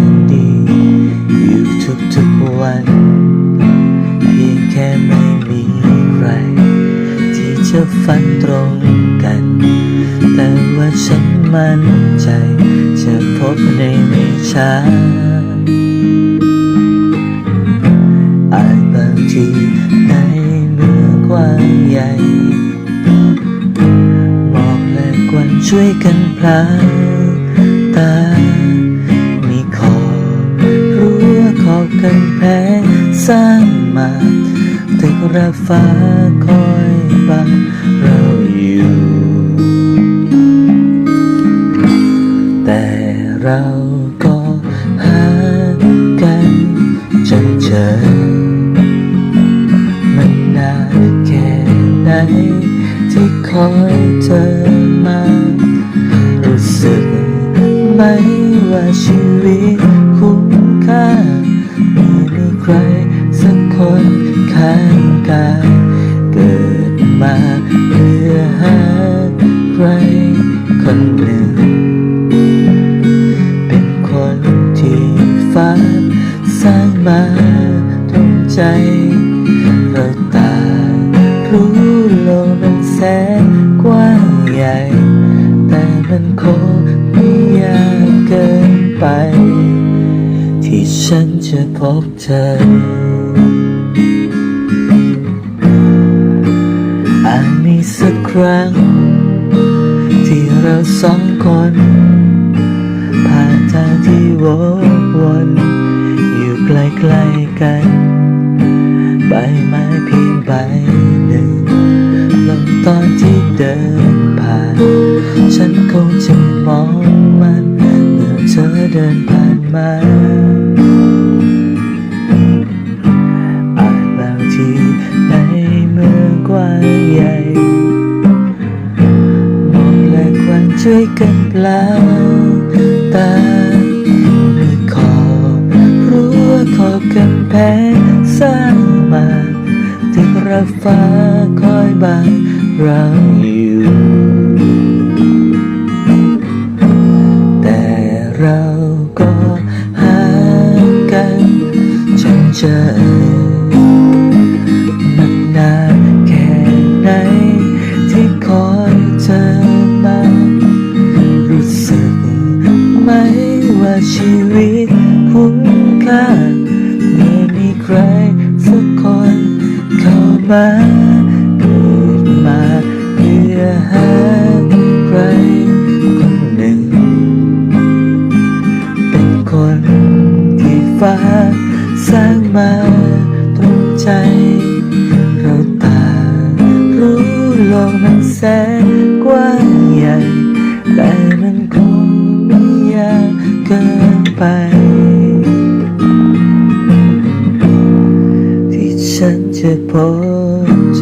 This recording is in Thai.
นดี อยู่ทุกๆวัน เพียงแค่ไม่มีใคร ที่จะฝันตรงกัน แต่ว่าฉันมั่นใจ จะพบในไม่ช้าอาจบางทีในเมื่อกว้างใหญ่มองและกวนช่วยกันพลางตา ระฟ้าคอยบังเราอยู่ แต่เราก็หากันจนเจอ มันนานแค่ไหนที่คอยเธอมา รู้สึกไหมว่าชีวิต ข้างกายเกิดมาเพื่อหาใครคนหนึ่ง เป็นคนที่ฟ้าสร้างมาตรงใจ เราต่างรู้โลกมันแสนกว้างใหญ่ แต่มันคงไม่ยากเกินไป ที่ฉันจะพบเธอ สักครั้ง ที่เราสองคน ผ่านทางที่วกวนอยู่ใกล้ๆกันใบไม้เพียงใบหนึ่งลงตอนที่เดินผ่าน ฉันคงจะมองมันเมื่อเธอเดินผ่านมาอา ช่วยกันเปล่าตามีขอบรั้วขอบกำแพงสร้างมาถึงระฟ้าคอยบังเราอยู่ ชีวิตคุ้มค่าเมื่อมีใครสักคนเข้ามาเกิดมาเพื่อหาใครคนหนึ่ง เป็นคนที่ฟ้าสร้างมาตรงใจ เราต่ารู้โลกมันแสนกว้างใหญ่ กินไป ที่ฉันจะพบเจ